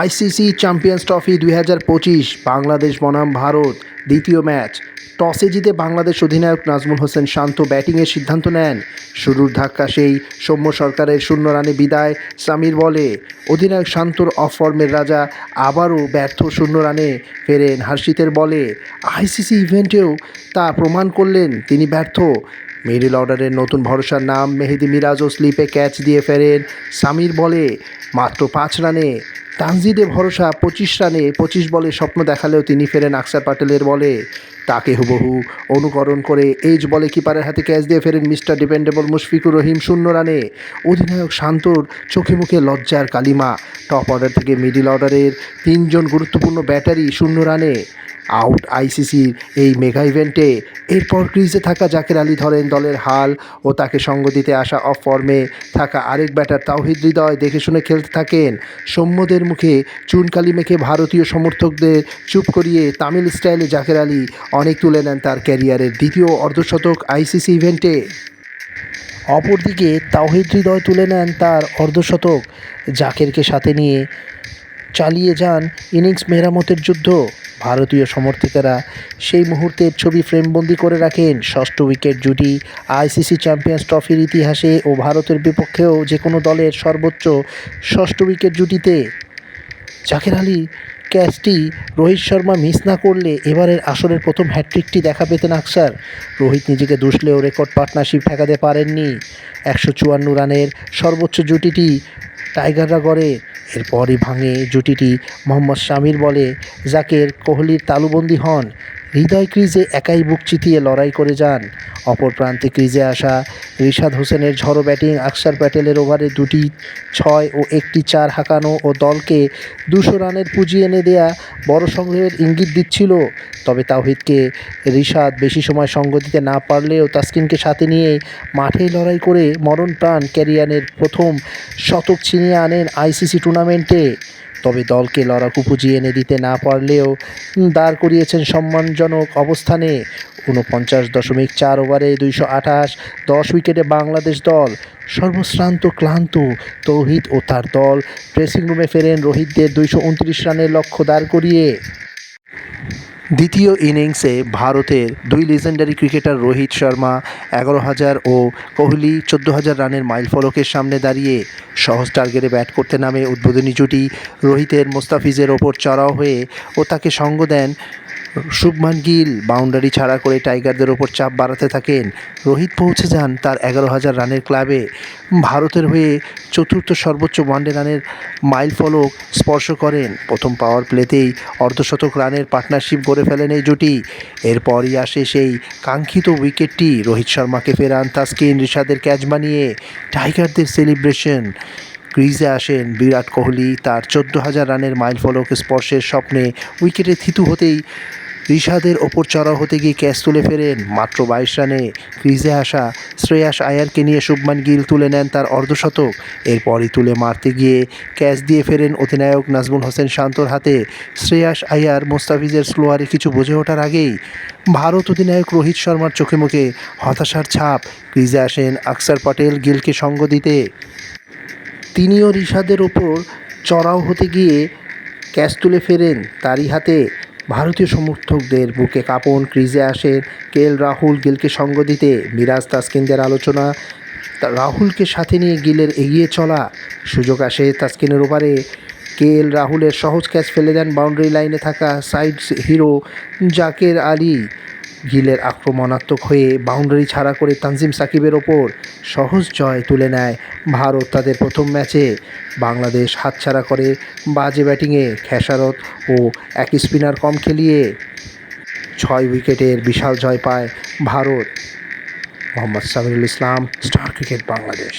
ICC champions trophy দুই হাজার পঁচিশ, বাংলাদেশ বনাম ভারত। দ্বিতীয় ম্যাচ, টসে জিতে বাংলাদেশ অধিনায়ক নাজমুল হোসেন শান্ত ব্যাটিংয়ের সিদ্ধান্ত নেন। শুরুর ধাক্কা সেই সৌম্য সরকারের শূন্য রানে বিদায় সামির বলে। অধিনায়ক শান্তর অফ ফর্মের রাজা আবারও ব্যর্থ শূন্য রানে ফেরেন হার্ষিতের বলে। আইসিসি ইভেন্টেও তা প্রমাণ করলেন তিনি ব্যর্থ। মিডিল অর্ডারের নতুন ভরসার নাম মেহেদি মিরাজও স্লিপে ক্যাচ দিয়ে ফেরেন সামির বলে। মাত্র পাঁচ রানে তানজিদে ভরসা পঁচিশ রানে পঁচিশ বলে স্বপ্ন দেখালেও তিনি ফেরেন আকসার পাটেলের বলে। তাকে হুবহু অনুকরণ করে এজ বলে কিপারের হাতে ক্যাচ দিয়ে ফেরেন মিস্টার ডিপেন্ডেবল মুশফিকুর রহিম শূন্য রানে। অধিনায়ক শান্তর চোখে মুখে লজ্জার কালিমা। টপ অর্ডার থেকে মিডিল অর্ডারের তিনজন গুরুত্বপূর্ণ ব্যাটারি শূন্য রানে। আউট আইসিসির এই মেগা ইভেন্টে এরপর ক্রিজে থাকা জাকের আলী ধরেন দলের হাল ও তাকে সঙ্গ দিতে আসা অফ ফর্মে থাকা আরেক ব্যাটার তাওহিদ হৃদয় দেখে শুনে খেলতে থাকেন। সৌম্যদের মুখে চুনকালি মেখে ভারতীয় সমর্থকদের চুপ করিয়ে তামিল স্টাইলে জাকের আলী অনেক তুলে নেন তার ক্যারিয়ারের দ্বিতীয় অর্ধশতক আইসিসি ইভেন্টে অপরদিকে তাওহিদ হৃদয় তুলে নেন তার অর্ধশতক। জাকেরকে সাথে নিয়ে চালিয়ে যান ইনিংস মেরামতের যুদ্ধ। ভারতীয় সমর্থকেরা সেই মুহূর্তের ছবি ফ্রেমবন্দি করে রাখেন। ষষ্ঠ উইকেট জুটি আইসিসি চ্যাম্পিয়ন্স ট্রফির ইতিহাসে ও ভারতের বিপক্ষেও যে কোনো দলের সর্বোচ্চ ষষ্ঠ উইকেট জুটিতে। জাকের আলী ক্যাচটি রোহিত শর্মা মিস না করলে এবারের আসরের প্রথম হ্যাট্রিকটি দেখা পেতেন আকসার। রোহিত নিজেকে দুষলেও রেকর্ড পার্টনারশিপ ঠেকাতে পারেননি। একশো চুয়ান্ন রানের সর্বোচ্চ জুটিটি টাইগাররা গড়ে। এরপরই ভাঙে জুটিটি। মোহাম্মদ শামির বলে জাকের কোহলির তালুবন্দি হন। হৃদয় ক্রিজে একাই বুক চিতিয়ে লড়াই করে যান। অপর প্রান্তে ক্রিজে আসা রিশাদ হোসেনের ঝড়ো ব্যাটিং আকসার প্যাটেলের ওভারে দুটি ছয় ও একটি চার হাঁকানো ও দলকে দুশো রানের পুঁজি এনে দেয়া বড় সংগ্রহের ইঙ্গিত দিচ্ছিল। তবে তাওহিদকে রিশাদ বেশি সময় সঙ্গ দিতে না পারলেও তাসকিনকে সাথে নিয়ে মাঠে লড়াই করে মরণ প্রাণ ক্যারিয়ানের প্রথম শতক ছিনিয়ে আনেন আইসিসি টুর্নামেন্টে। তবে দলকে লড়াকু পুঁজি এনে দিতে না পারলেও দাঁড় করিয়েছেন সম্মানজনক অবস্থানে। ঊনপঞ্চাশ দশমিক চার ওভারে দুইশো আঠাশ, দশ উইকেটে বাংলাদেশ দল। সর্বশ্রান্ত, ক্লান্ত, তৌহিদ ও তার দল। ড্রেসিং রুমে ফেরেন রোহিতদের দুইশো উনত্রিশ রানের লক্ষ্য দাঁড় করিয়ে। দ্বিতীয় ইনিংসে ভারতের দুই লেজেন্ডারি ক্রিকেটার রোহিত শর্মা এগারো হাজার ও কোহলি চোদ্দ হাজার রানের মাইল ফলকের সামনে দাঁড়িয়ে সহজ টার্গেটে ব্যাট করতে নামে উদ্বোধনী জুটি। রোহিতের মোস্তাফিজের ওপর চড়াও হয়ে ও তাকে সঙ্গ দেন শুভমান গিল বাউন্ডারি ছাড়া করে টাইগারদের ওপর চাপ বাড়াতে থাকেন। রোহিত পৌঁছে যান তার এগারো হাজার রানের ক্লাবে। ভারতের হয়ে চতুর্থ সর্বোচ্চ ওয়ানডে রানের মাইল ফলক স্পর্শ করেন। প্রথম পাওয়ার প্লেতেই অর্ধশতক রানের পার্টনারশিপ গড়ে ফেলেন এই জুটি। এরপরই আসে সেই কাঙ্ক্ষিত উইকেটটি রোহিত শর্মাকে ফেরান তাসকিন রিশাদের ক্যাচ বানিয়ে। টাইগারদের সেলিব্রেশন ক্রিজে আসেন বিরাট কোহলি। তার চোদ্দ হাজার রানের মাইল ফলক স্পর্শের স্বপ্নে উইকেটে থিতু হতেই ঋষাদের ওপর চড়াও হতে গিয়ে ক্যাচ তুলে ফেরেন। মাত্র বাইশ রানে ক্রিজে আসা শ্রেয়াস আয়ারকে নিয়ে শুভমান গিল তুলে নেন তার অর্ধশতক। এরপরই তুলে মারতে গিয়ে ক্যাচ দিয়ে ফেরেন অধিনায়ক নাজমুল হোসেন শান্তর হাতে। শ্রেয়াস আয়ার মোস্তাফিজের স্লোয়ারে কিছু বুঝে ওঠার আগেই ভারত অধিনায়ক রোহিত শর্মার চোখে মুখে হতাশার ছাপ। ক্রিজে আসেন আকসার পটেল গিলকে সঙ্গ দিতে। তিনিও রিশাদের ওপর চড়াও হতে গিয়ে ক্যাচ তুলে ফেরেন তারই হাতে। ভারতীয় সমর্থকদের বুকে কাঁপন, ক্রিজে আসেন কে এল রাহুল গিলকে সঙ্গ দিতে। মিরাজ তাসকিনদের আলোচনা রাহুলকে সাথে নিয়ে গিলের এগিয়ে চলা সুযোগ আসে তাস্কিনের ওপারে। কে এল রাহুলের সহজ ক্যাচ ফেলে দেন বাউন্ডারি লাইনে থাকা সাইড হিরো জাকের আলী। গিলের আক্রমণাত্মক হয়ে বাউন্ডারি ছাড়া করে তানজিম সাকিবের ওপর সহজ জয় তুলে নেয় ভারত তাদের প্রথম ম্যাচে বাংলাদেশ হাতছাড়া করে বাজে ব্যাটিংয়ে খেসারত ও এক স্পিনার কম খেলিয়ে ছয় উইকেটের বিশাল জয় পায় Bharat. Mohammad Samirul Islam star cricket Bangladesh